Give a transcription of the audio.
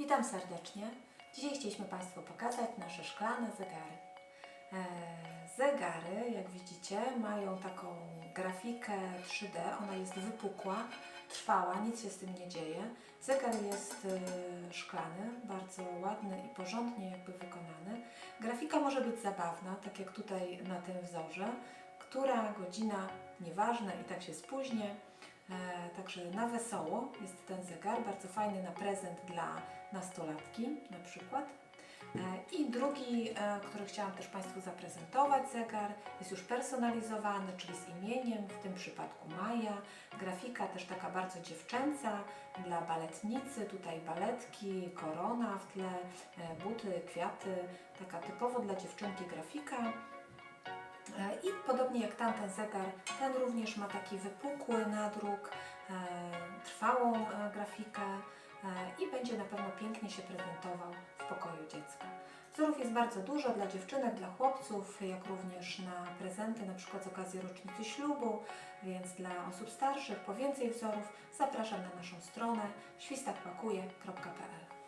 Witam serdecznie. Dzisiaj chcieliśmy Państwu pokazać nasze szklane zegary. E, Zegary, jak widzicie, mają taką grafikę 3D. Ona jest wypukła, trwała, nic się z tym nie dzieje. Zegar jest e, szklany, bardzo ładny i porządnie jakby wykonany. Grafika może być zabawna, tak jak tutaj na tym wzorze. Która godzina, nieważne, i tak się spóźnię. E, Także na wesoło jest ten zegar, bardzo fajny na prezent dla nastolatki na przykład. E, I drugi, e, który chciałam też Państwu zaprezentować zegar, jest już personalizowany, czyli z imieniem, w tym przypadku Maja. Grafika też taka bardzo dziewczęca dla baletnicy, tutaj baletki, korona w tle, buty, kwiaty, taka typowo dla dziewczynki grafika. E, I podobnie jak tamten zegar, ten również ma taki wypukły nadruk, e, trwałą e, grafikę i będzie na pewno pięknie się prezentował w pokoju dziecka. Wzorów jest bardzo dużo dla dziewczynek, dla chłopców, jak również na prezenty, na przykład z okazji rocznicy ślubu, więc dla osób starszych po więcej wzorów zapraszam na naszą stronę świstakpakuje.pl